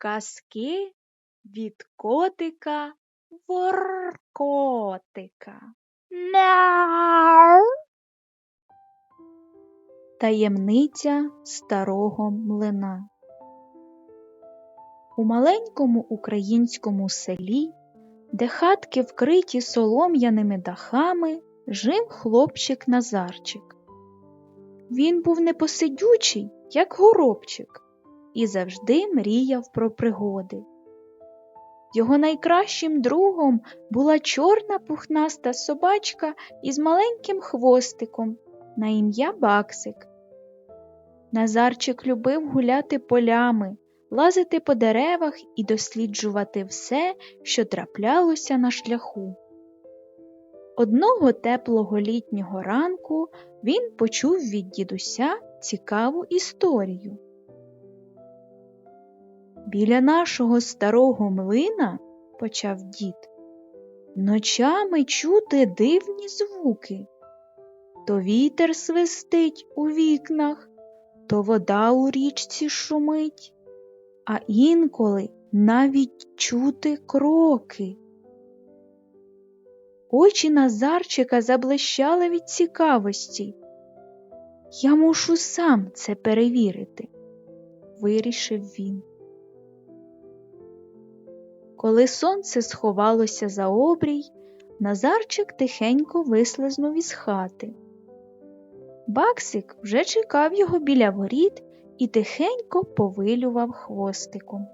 Казки від котика Воркотика. Мяу. Таємниця старого млина. У маленькому українському селі, де хатки вкриті солом'яними дахами, жив хлопчик Назарчик. Він був непосидючий, як горобчик, і завжди мріяв про пригоди. Його найкращим другом була чорна пухнаста собачка із маленьким хвостиком на ім'я Баксик. Назарчик любив гуляти полями, лазити по деревах і досліджувати все, що траплялося на шляху. Одного теплого літнього ранку він почув від дідуся цікаву історію. Біля нашого старого млина, почав дід, ночами чути дивні звуки. То вітер свистить у вікнах, то вода у річці шумить, а інколи навіть чути кроки. Очі Назарчика заблищали від цікавості. Я мушу сам це перевірити, вирішив він. Коли сонце сховалося за обрій, Назарчик тихенько вислизнув із хати. Баксик вже чекав його біля воріт і тихенько повилював хвостиком.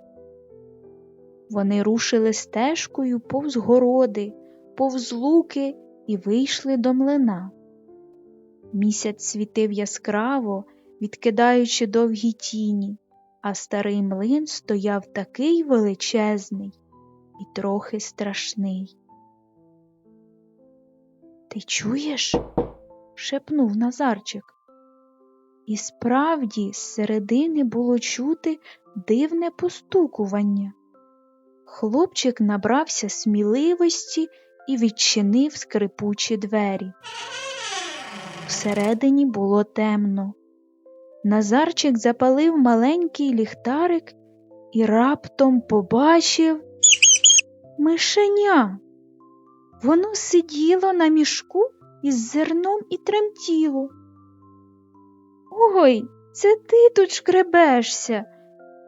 Вони рушили стежкою повз городи, повз луки і вийшли до млина. Місяць світив яскраво, відкидаючи довгі тіні, а старий млин стояв такий величезний і трохи страшний. Ти чуєш? шепнув Назарчик. І справді з середини було чути дивне постукування. Хлопчик набрався сміливості і відчинив скрипучі двері. Всередині було темно. Назарчик запалив маленький ліхтарик і раптом побачив мишеня. Воно сиділо на мішку із зерном і тремтіло. Ой, це ти тут шкребешся,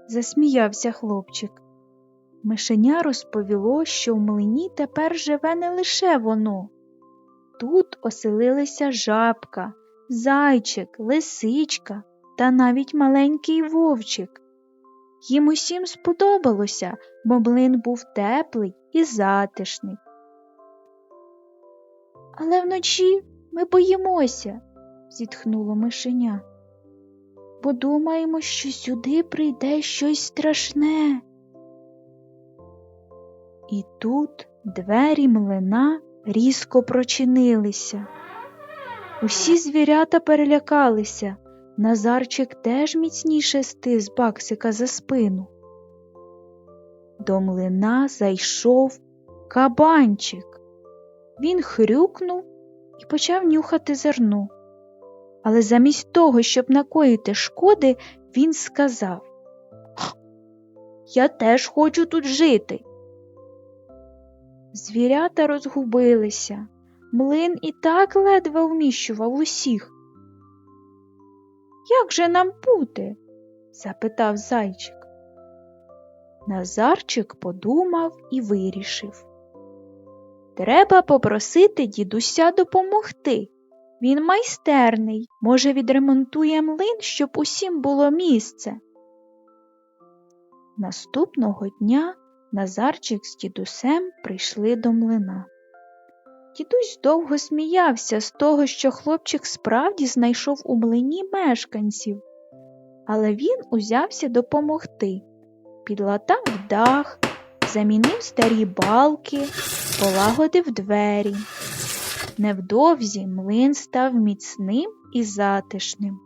засміявся хлопчик. Мишеня розповіло, що в млині тепер живе не лише воно. Тут оселилися жабка, зайчик, лисичка та навіть маленький вовчик. Їм усім сподобалося, бо млин був теплий і затишний. Але вночі ми боїмося, зітхнуло мишеня, бо думаємо, що сюди прийде щось страшне. І тут двері млина різко прочинилися. Усі звірята перелякалися. Назарчик теж міцніше стис баксика за спину. До млина зайшов кабанчик. Він хрюкнув і почав нюхати зерно. Але замість того, щоб накоїти шкоди, він сказав Я теж хочу тут жити. Звірята розгубилися. Млин і так ледве вміщував усіх. Як же нам бути? запитав зайчик. Назарчик подумав і вирішив. Треба попросити дідуся допомогти. Він майстерний, може, відремонтує млин, щоб усім було місце. Наступного дня Назарчик з дідусем прийшли до млина. Дідусь довго сміявся з того, що хлопчик справді знайшов у млині мешканців, але він узявся допомогти, підлатав дах, замінив старі балки, полагодив двері. Невдовзі млин став міцним і затишним.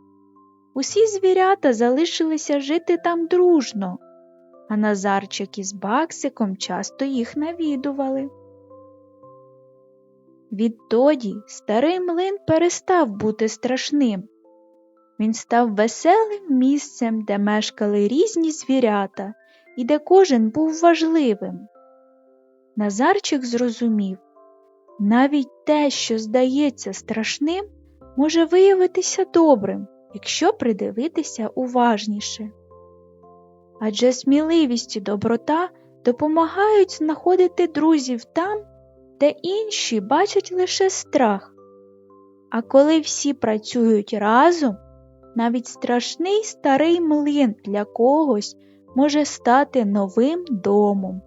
Усі звірята залишилися жити там дружно, а Назарчик із Баксиком часто їх навідували. Відтоді старий млин перестав бути страшним. Він став веселим місцем, де мешкали різні звірята, і де кожен був важливим. Назарчик зрозумів, навіть те, що здається страшним, може виявитися добрим, якщо придивитися уважніше. Адже сміливість і доброта допомагають знаходити друзів там, де інші бачать лише страх. А коли всі працюють разом, навіть страшний старий млин для когось може стати новим домом.